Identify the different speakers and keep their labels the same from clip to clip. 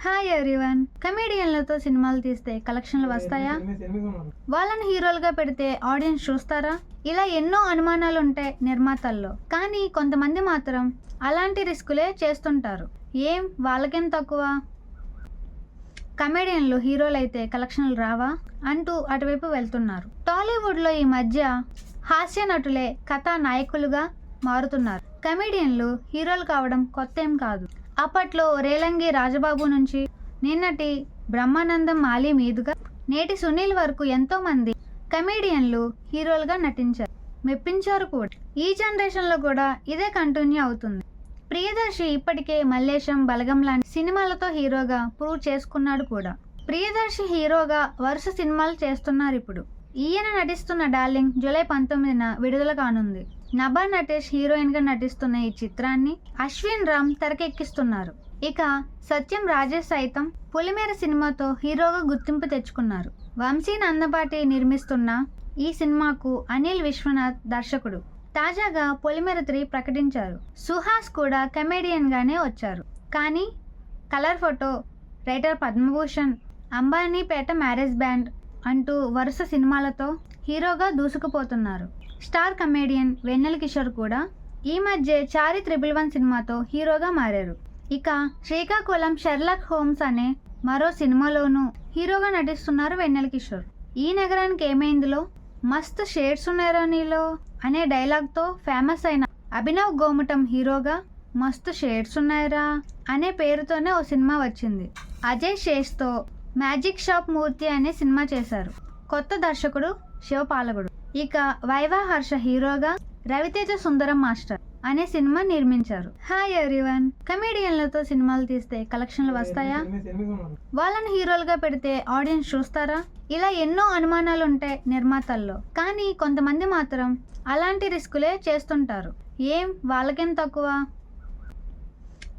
Speaker 1: Hi everyone కమేడియన్లతో సినిమాలు తీస్తే కలెక్షన్లు వస్తాయా? వాళ్ళని హీరోలుగా పెడితే ఆడియన్స్ చూస్తారా? ఇలా ఎన్నో అనుమానాలు ఉంటాయి నిర్మాతల్లో. కానీ కొంతమంది మాత్రం అలాంటి రిస్కులే చేస్తుంటారు. ఏం? వాళ్ళకేం తక్కువ? కమేడియన్లు హీరోలు అయితే కలెక్షన్లు రావా? అంటూ అటువైపు వెళ్తున్నారు. టాలీవుడ్లో ఈ మధ్య హాస్య నటులే కథా నాయకులుగా మారుతున్నారు. కమేడియన్లు హీరోలు కావడం కొత్త ఏం కాదు. అప్పట్లో రేలంగి రాజబాబు నుంచి నిన్నటి బ్రహ్మానందం మాలి మీదుగా నేటి సునీల్ వరకు ఎంతోమంది కమేడియన్లు హీరోలుగా నటించారు. మెప్పించారు కూడా. ఈ జనరేషన్లో కూడా ఇదే కంటిన్యూ అవుతుంది. ప్రియదర్శి ఇప్పటికే మల్లేశం బలగం లాంటి సినిమాలతో హీరోగా ప్రూవ్ చేసుకున్నాడు కూడా. ప్రియదర్శి హీరోగా వరుస సినిమాలు చేస్తున్నారు ఇప్పుడు. ఈయన నటిస్తున్న డార్లింగ్ జూలై పంతొమ్మిదిన విడుదల కానుంది. నభా నటేష్ హీరోయిన్గా నటిస్తున్న ఈ చిత్రాన్ని అశ్విన్ రామ్ తెరకెక్కిస్తున్నారు. ఇక సత్యం రాజేష్ సైతం పులిమేర సినిమాతో హీరోగా గుర్తింపు తెచ్చుకున్నారు. వంశీ నందపాటి నిర్మిస్తున్న ఈ సినిమాకు అనిల్ విశ్వనాథ్ దర్శకుడు. తాజాగా పొలిమేర త్రీ ప్రకటించారు. సుహాస్ కూడా కమెడియన్గానే వచ్చారు. కానీ colour photo writer Padmabhushan Ambanipeta marriage band అంటూ వరుస సినిమాలతో హీరోగా దూసుకుపోతున్నారు. స్టార్ కమేడియన్ వెన్నెల కిషోర్ కూడా ఈ మధ్య చారి త్రిబుల్ వన్ సినిమాతో హీరోగా మారారు. ఇక శ్రీకాకుళం షెర్లాక్ హోమ్స్ అనే మరో సినిమాలోనూ హీరోగా నటిస్తున్నారు వెన్నెల కిషోర్. ఈ నగరానికి ఏమైందిలో? మస్త్ షేడ్స్ ఉన్నారా నీలో? అనే డైలాగ్తో ఫేమస్ అయిన అభినవ్ గోముటం హీరోగా మస్తు షేడ్స్ ఉన్నాయరా? అనే పేరుతోనే ఓ సినిమా వచ్చింది. అజయ్ శేష్తో మ్యాజిక్ షాప్ మూర్తి అనే సినిమా చేశారు. కొత్త దర్శకుడు శివపాలకుడు ఇక వైవా హర్ష హీరోగా రవితేజ సుందరం మాస్టర్ అనే సినిమా నిర్మించారు. హాయ్ ఎవ్రీవన్ కమేడియన్లతో సినిమాలు తీస్తే కలెక్షన్లు వస్తాయా? వాళ్ళని హీరోలుగా పెడితే ఆడియన్స్ చూస్తారా? ఇలా ఎన్నో అనుమానాలు ఉంటాయి నిర్మాతల్లో. కానీ కొంతమంది మాత్రం అలాంటి రిస్కులే చేస్తుంటారు. ఏం? వాళ్ళకేం తక్కువ?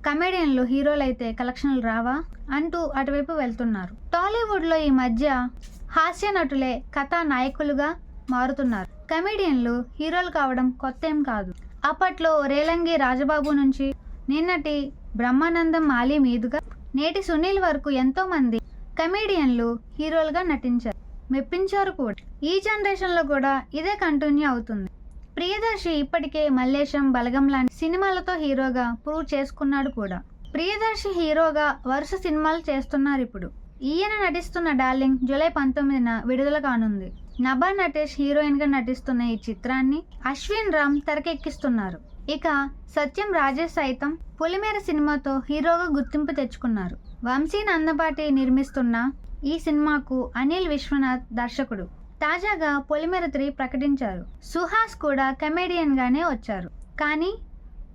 Speaker 1: కమేడియన్లు హీరోలు అయితే కలెక్షన్లు రావా? అంటూ అటువైపు వెళ్తున్నారు. టాలీవుడ్లో ఈ మధ్య హాస్య నటులే కథా నాయకులుగా మారుతున్నారు. కమెడియన్లు హీరోలు కావడం కొత్త ఏం కాదు. అప్పట్లో రేలంగి రాజబాబు నుంచి నిన్నటి బ్రహ్మానందం మాలి మీదుగా నేటి సునీల్ వరకు ఎంతో మంది కమెడియన్లు హీరోలుగా నటించారు. మెప్పించారు కూడా. ఈ జనరేషన్లో కూడా ఇదే కంటిన్యూ అవుతుంది. ప్రియదర్శి ఇప్పటికే మల్లేశం బలగం లాంటి సినిమాలతో హీరోగా ప్రూవ్ చేసుకున్నాడు కూడా. ప్రియదర్శి హీరోగా వరుస సినిమాలు చేస్తున్నారు ఇప్పుడు. ఈయన నటిస్తున్న డార్లింగ్ జూలై పంతొమ్మిదిన విడుదల కానుంది. నభా నటేష్ హీరోయిన్గా నటిస్తున్న ఈ చిత్రాన్ని అశ్విన్ రామ్ తెరకెక్కిస్తున్నారు. ఇక సత్యం రాజేష్ సైతం పులిమేర సినిమాతో హీరోగా గుర్తింపు తెచ్చుకున్నారు. వంశీ నందపాటి నిర్మిస్తున్న ఈ సినిమాకు అనిల్ విశ్వనాథ్ దర్శకుడు. తాజాగా పొలిమేర త్రీ ప్రకటించారు. సుహాస్ కూడా కమెడియన్గానే వచ్చారు. కానీ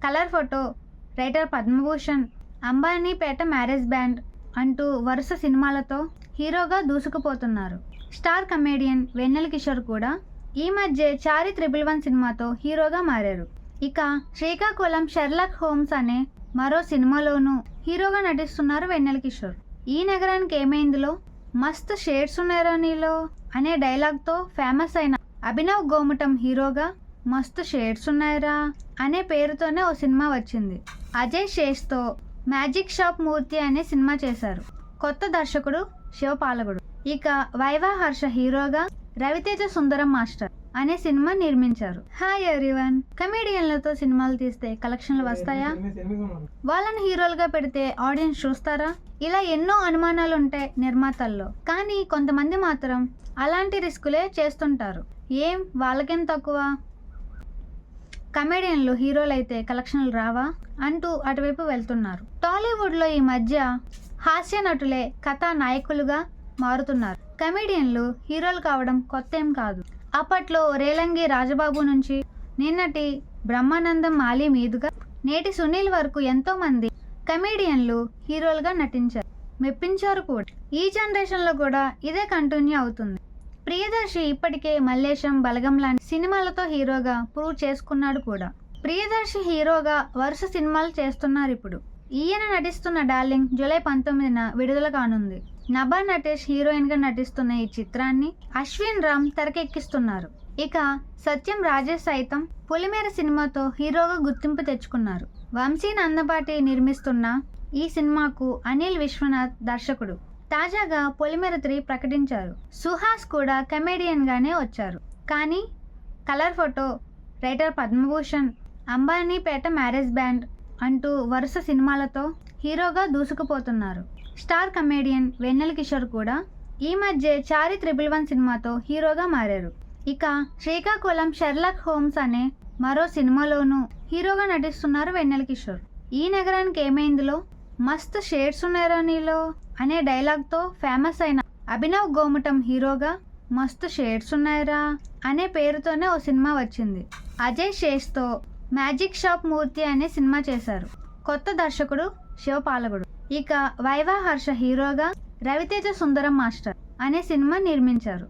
Speaker 1: colour photo writer Padmabhushan Ambanipeta marriage band అంటూ వరుస సినిమాలతో హీరోగా దూసుకుపోతున్నారు. స్టార్ కమేడియన్ వెన్నెల కిషోర్ కూడా ఈ మధ్య చారి త్రిబుల్ వన్ సినిమాతో హీరోగా మారారు. ఇక శ్రీకాకుళం షెర్లాక్ హోమ్స్ అనే మరో సినిమాలోనూ హీరోగా నటిస్తున్నారు వెన్నెల కిషోర్. ఈ నగరానికి ఏమైందిలో మస్తు షేడ్స్ ఉన్నారా నీలో అనే డైలాగ్తో ఫేమస్ అయిన అభినవ్ గోముటం హీరోగా మస్తు షేడ్స్ ఉన్నాయరా అనే పేరుతోనే ఓ సినిమా వచ్చింది. అజయ్ శేష్తో మ్యాజిక్ షాప్ మూర్తి అనే సినిమా చేశారు. కొత్త దర్శకుడు శివపాలకుడు ఇక వైవా హర్ష హీరోగా రవితేజ సుందరం మాస్టర్ అనే సినిమా నిర్మించారు. హాయ్ ఎవ్రీవన్ కమేడియన్లతో సినిమాలు తీస్తే కలెక్షన్లు వస్తాయా? వాళ్ళని హీరోలుగా పెడితే ఆడియన్స్ చూస్తారా? ఇలా ఎన్నో అనుమానాలు ఉంటాయి నిర్మాతల్లో. కానీ కొంతమంది మాత్రం అలాంటి రిస్కులే చేస్తుంటారు. ఏం? వాళ్ళకేం తక్కువ? కమేడియన్లు హీరోలు అయితే కలెక్షన్లు రావా? అంటూ అటువైపు వెళ్తున్నారు. టాలీవుడ్లో ఈ మధ్య హాస్య నటులే కథా నాయకులుగా మారుతున్నారు. కమెడియన్లు హీరోలు కావడం కొత్త ఏం కాదు. అప్పట్లో రేలంగి రాజబాబు నుంచి నిన్నటి బ్రహ్మానందం మాలి మీదుగా నేటి సునీల్ వరకు ఎంతో మంది హీరోలుగా నటించారు. మెప్పించారు కూడా. ఈ జనరేషన్లో కూడా ఇదే కంటిన్యూ అవుతుంది. ప్రియదర్శి ఇప్పటికే మల్లేశం బలగం లాంటి సినిమాలతో హీరోగా ప్రూవ్ చేసుకున్నాడు కూడా. ప్రియదర్శి హీరోగా వరుస సినిమాలు చేస్తున్నారు ఇప్పుడు. ఈయన నటిస్తున్న డార్లింగ్ జూలై పంతొమ్మిదిన విడుదల కానుంది. నభా నటేష్ హీరోయిన్గా నటిస్తున్న ఈ చిత్రాన్ని అశ్విన్ రామ్ తెరకెక్కిస్తున్నారు. ఇక సత్యం రాజేష్ సైతం పులిమేర సినిమాతో హీరోగా గుర్తింపు తెచ్చుకున్నారు. వంశీ నందపాటి నిర్మిస్తున్న ఈ సినిమాకు అనిల్ విశ్వనాథ్ దర్శకుడు. తాజాగా పొలిమేర త్రీ ప్రకటించారు. సుహాస్ కూడా కమెడియన్గానే వచ్చారు. కానీ colour photo writer Padmabhushan Ambanipeta marriage band అంటూ వరుస సినిమాలతో హీరోగా దూసుకుపోతున్నారు. స్టార్ కమేడియన్ వెన్నెల కిషోర్ కూడా ఈ మధ్య చారి త్రిబుల్ వన్ సినిమాతో హీరోగా మారారు. ఇక శ్రీకాకుళం షెర్లాక్ హోమ్స్ అనే మరో సినిమాలోనూ హీరోగా నటిస్తున్నారు వెన్నెల కిషోర్. ఈ నగరానికి ఏమైందిలో? మస్త్ షేడ్స్ ఉన్నారా నీలో? అనే డైలాగ్తో ఫేమస్ అయిన అభినవ్ గోముటం హీరోగా మస్తు షేడ్స్ ఉన్నాయరా? అనే పేరుతోనే ఓ సినిమా వచ్చింది. అజయ్ షేష్తో మ్యాజిక్ షాప్ మూర్తి అనే సినిమా చేశారు. కొత్త దర్శకుడు శివపాలకుడు. ఇక వైవా హర్ష హీరోగా రవితేజ సుందరం మాస్టర్ అనే సినిమా నిర్మించారు.